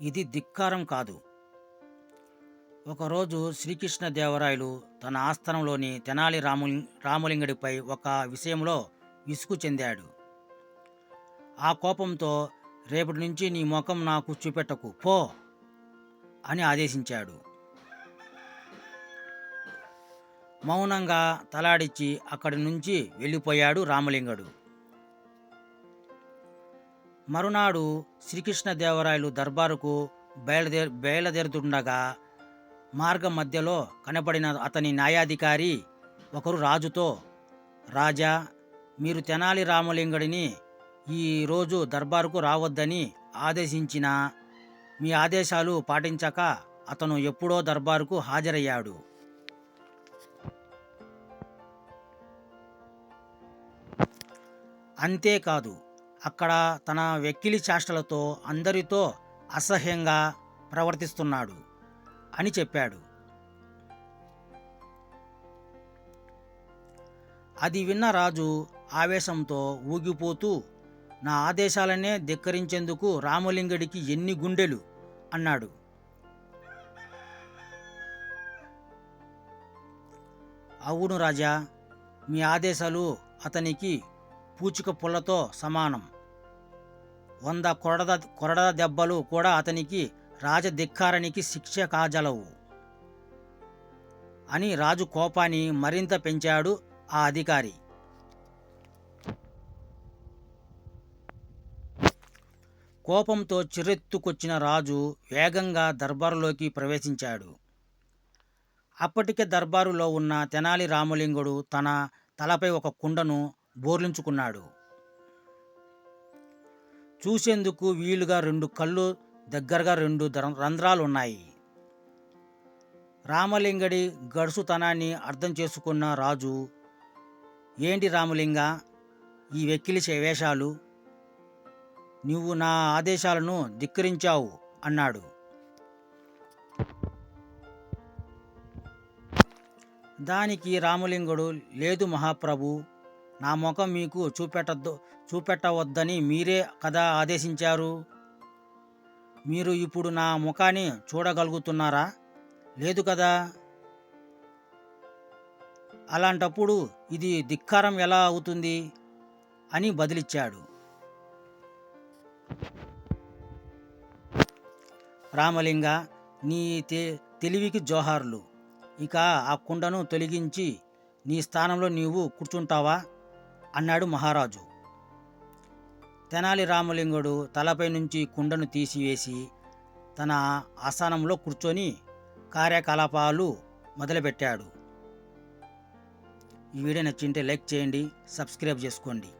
ఇది ధిక్కారం కాదు. ఒకరోజు శ్రీకృష్ణదేవరాయలు తన ఆస్థానంలోని తెనాలి రాము రామలింగడిపై ఒక విషయంలో విసుగు చెందాడు. ఆ కోపంతో రేపటి నుంచి నీ ముఖం నాకు చూపెట్టకు పో అని ఆదేశించాడు. మౌనంగా తలాడిచ్చి అక్కడి నుంచి వెళ్ళిపోయాడు రామలింగడు. మరునాడు శ్రీకృష్ణదేవరాయలు దర్బారుకు బయలుదేరు బయలుదేరుతుండగా మార్గం మధ్యలో కనబడిన అతని న్యాయాధికారి ఒకరు రాజుతో రాజా మీరు తెనాలి రామలింగడిని ఈ రోజు దర్బారుకు రావద్దని ఆదేశించిన మీ ఆదేశాలు పాటించక అతను ఎప్పుడో దర్బారుకు హాజరయ్యాడు. అంతేకాదు అక్కడ తన వెక్కిలి చేష్టలతో అందరితో అసహ్యంగా ప్రవర్తిస్తున్నాడు అని చెప్పాడు. అది విన్న రాజు ఆవేశంతో ఊగిపోతూ నా ఆదేశాలనే ధిక్కరించేందుకు రామలింగడికి ఎన్ని గుండెలు? అన్నాడు. అవును రాజా మీ ఆదేశాలు అతనికి పూచిక పుల్లతో సమానం. వంద కొరడ కొరడ దెబ్బలు కూడా అతనికి రాజధిక్కారానికి శిక్ష కాజలవు. అని రాజు కోపాన్ని మరింత పెంచాడు ఆ అధికారి. కోపంతో చిరెత్తుకొచ్చిన రాజు వేగంగా దర్బారులోకి ప్రవేశించాడు. అప్పటికే దర్బారులో ఉన్న తెనాలి రామలింగుడు తన తలపై ఒక కుండను బోర్లించుకున్నాడు. చూసేందుకు వీలుగా రెండు కళ్ళు దగ్గరగా రెండు రంధ్రాలు ఉన్నాయి రామలింగడి గడుసుతనాన్ని అర్థం చేసుకున్న రాజు ఏంటి రామలింగ ఈ వెక్కిలి వేషాలు? నువ్వు నా ఆదేశాలను ధిక్కరించావు అన్నాడు. దానికి రామలింగుడు లేదు మహాప్రభు నా ముఖం మీకు చూపెట్టద్దు చూపెట్టవద్దని మీరే కదా ఆదేశించారు? మీరు ఇప్పుడు నా ముఖాన్ని చూడగలుగుతున్నారా? లేదు కదా? అలాంటప్పుడు ఇది ధిక్కారం ఎలా అవుతుంది? అని బదిలిచ్చాడు. రామలింగ నీ తె తెలివికి జోహార్లు. ఇక ఆ కుండను తొలగించి నీ స్థానంలో నీవు కూర్చుంటావా? అన్నాడు మహారాజు. తెనాలి రామలింగుడు తలపై నుంచి కుండను తీసివేసి తన ఆసనంలో కూర్చొని కార్యకలాపాలు మొదలుపెట్టాడు. ఈ వీడియో నచ్చింటే లైక్ చేయండి సబ్స్క్రైబ్ చేసుకోండి.